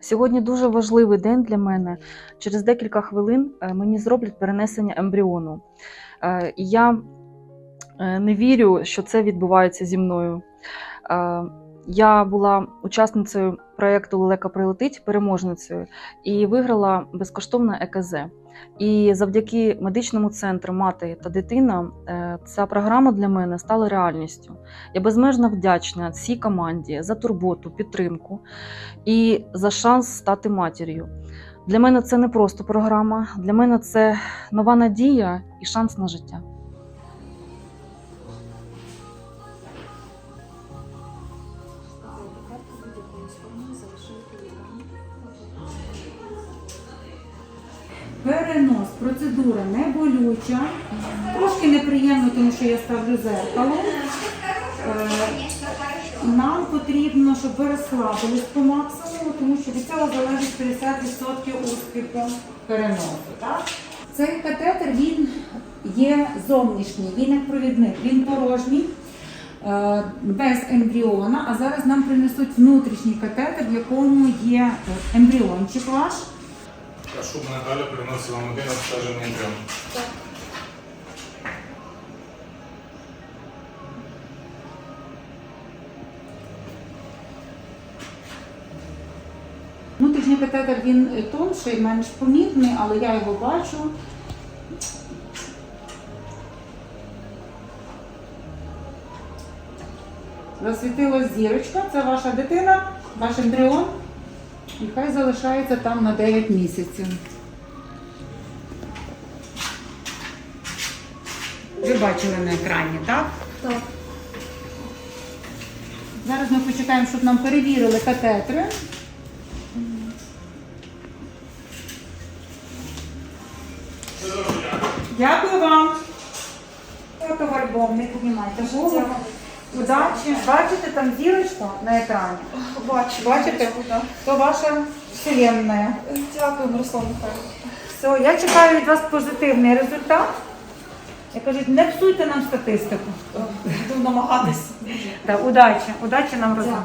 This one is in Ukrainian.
Сьогодні дуже важливий день для мене. Через декілька хвилин е, мені зроблять перенесення ембріону. Е, І я е, не вірю, що це відбувається зі мною. Я була учасницею проєкту Лелека прилетить переможницею і виграла безкоштовне ЕКЗ. І завдяки медичному центру мати та дитина е, ця програма для мене стала реальністю. Я безмежно вдячна цій команді за турботу, підтримку і за шанс стати матір'ю. Для мене це не просто програма, для мене це нова надія і шанс на життя. Перенос, процедура не болюча, трошки неприємно, тому що я ставлю зеркало. Е, Нам потрібно, щоб ви розслабились по максимуму, тому що від цього залежить 50% успіху переносу. Так? Цей катетер він є зовнішній, він як провідник, він порожній, без ембріона. А зараз нам принесуть внутрішній катетер, в якому є ембріончик ваш. А щоб Наталя приносила вам один обстежений ембріон. Внутрішній катетер він е, тонший, менш помітний, але я його бачу. Засвітилась зірочка, це ваша дитина, ваш ембріон. І хай залишається там на 9 місяців. Ви бачили на екрані, так? Так. Зараз ми почекаємо, щоб нам перевірили катетри. Дякую вам. В не піднімайте голову. Удачі. Бачите там зірочку на екрані? Бачу. Бачите? То ваша вселенна. Дякую, Мирослава Михайлович. Все, я чекаю від вас позитивний результат. Я кажуть, не псуйте нам статистику. Буду намагатись. Так, удачі, удачі нам. Дякую.